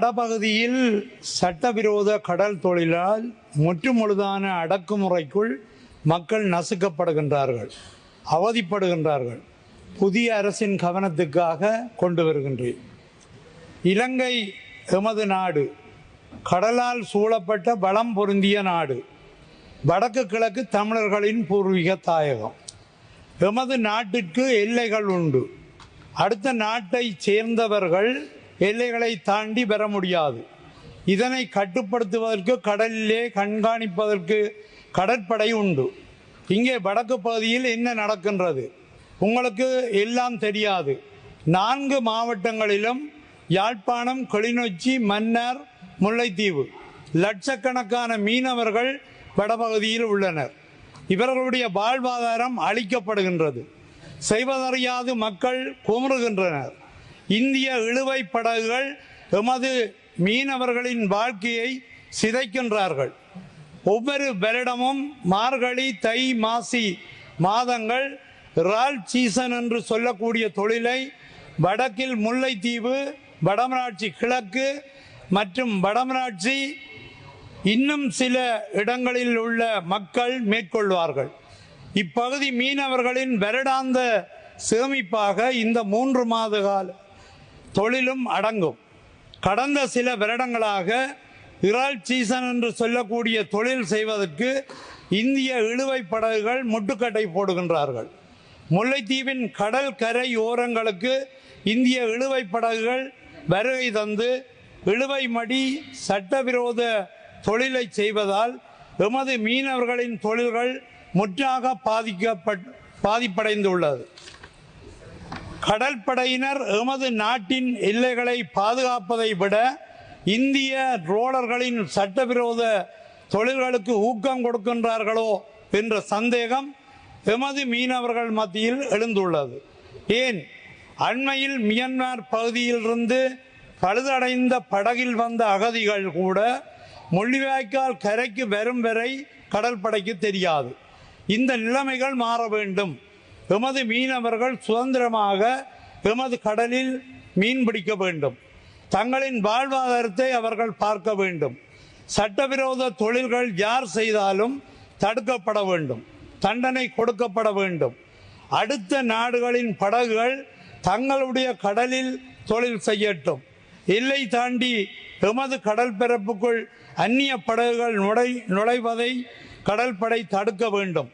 வடபகுதியில் சட்டவிரோத கடல் தொழிலால் முற்றுமுழுதான அடக்குமுறைக்குள் மக்கள் நசுக்கப்படுகின்றார்கள் அவதிப்படுகின்றார்கள். புதிய அரசின் கவனத்துக்காக கொண்டு வருகின்றேன். இலங்கை எமது நாடு கடலால் சூழப்பட்ட பலம் பொருந்திய நாடு. வடக்கு கிழக்கு தமிழர்களின் பூர்வீக தாயகம். எமது நாட்டிற்கு எல்லைகள் உண்டு. அடுத்த நாட்டை சேர்ந்தவர்கள் எல்லைகளை தாண்டி பெற முடியாது. இதனை கட்டுப்படுத்துவதற்கு கடலிலே கண்காணிப்பதற்கு கடற்படை உண்டு. இங்கே வடக்கு பகுதியில் என்ன நடக்கின்றது? உங்களுக்கு எல்லாம் தெரியாது. நான்கு மாவட்டங்களிலும் யாழ்ப்பாணம் கிளிநொச்சி மன்னார் முல்லைத்தீவு. லட்சக்கணக்கான மீனவர்கள் வடபகுதியில் உள்ளனர். இவர்களுடைய வாழ்வாதாரம் அளிக்கப்படுகின்றது செய்வதறியாது மக்கள் குமுறுகின்றனர். இந்திய இழுவை படகுகள் எமது மீனவர்களின் வாழ்க்கையை சிதைக்கின்றார்கள். ஒவ்வொரு வருடமும் மார்கழி தை மாசி மாதங்கள் இறால் சீசன் என்று சொல்லக்கூடிய தொழிலை வடக்கில் முல்லைத்தீவு வடமராட்சி கிழக்கு மற்றும் வடமராட்சி இன்னும் சில இடங்களில் உள்ள மக்கள் மேற்கொள்வார்கள். இப்பகுதி மீனவர்களின் வருடாந்த சேமிப்பாக இந்த மூன்று மாத கால தொழிலும் அடங்கும். கடந்த சில வருடங்களாக இறால் சீசன் என்று சொல்லக்கூடிய தொழில் செய்வதற்கு இந்திய இழுவை படகுகள் முட்டுக்கட்டை போடுகின்றார்கள். முல்லைத்தீவின் கடல் கரை ஓரங்களுக்கு இந்திய இழுவை படகுகள் வருகை தந்து இழுவை மடி சட்டவிரோத தொழிலை செய்வதால் எமது மீனவர்களின் தொழில்கள் முற்றாக பாதிக்கப்பட் பாதிப்படைந்துள்ளது. கடற்படையினர் எமது நாட்டின் எல்லைகளை பாதுகாப்பதை விட இந்திய ரோலர்களின் சட்டவிரோத தொழில்களுக்கு ஊக்கம் கொடுக்கின்றார்களோ என்ற சந்தேகம் எமது மீனவர்கள் மத்தியில் எழுந்துள்ளது. ஏன்? அண்மையில் மியன்மார் பகுதியிலிருந்து பழுதடைந்த படகில் வந்த அகதிகள் கூட முள்ளிவாய்க்கால் கரைக்கு வரும் வரை கடற்படைக்கு தெரியாது. இந்த நிலைமைகள் மாற வேண்டும். எமது மீனவர்கள் சுதந்திரமாக எமது கடலில் மீன் பிடிக்க வேண்டும். தங்களின் வாழ்வாதாரத்தை அவர்கள் பார்க்க வேண்டும். சட்டவிரோத தொழில்கள் யார் செய்தாலும் தடுக்கப்பட வேண்டும். தண்டனை கொடுக்கப்பட வேண்டும். அடுத்த நாடுகளின் படகுகள் தங்களுடைய கடலில் தொழில் செய்யட்டும். எல்லை தாண்டி எமது கடல் பிறப்புக்குள் அந்நிய படகுகள் நுழை நுழைவதை கடற்படை தடுக்க வேண்டும்.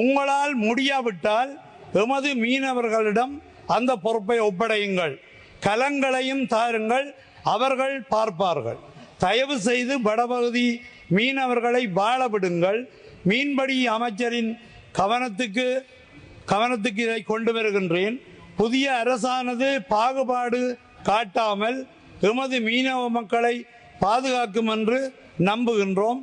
உங்களால் முடியாவிட்டால் எமது மீனவர்களிடம் அந்த பொறுப்பை ஒப்படையுங்கள். கலங்களையும் தாருங்கள். அவர்கள் பார்ப்பார்கள். தயவு செய்து வடபகுதி மீனவர்களை வாழ விடுங்கள். அமைச்சரின் கவனத்துக்கு கவனத்துக்கு இதை கொண்டு வருகின்றேன். புதிய அரசானது பாகுபாடு காட்டாமல் எமது மீனவ மக்களை பாதுகாக்கும் என்று நம்புகின்றோம்.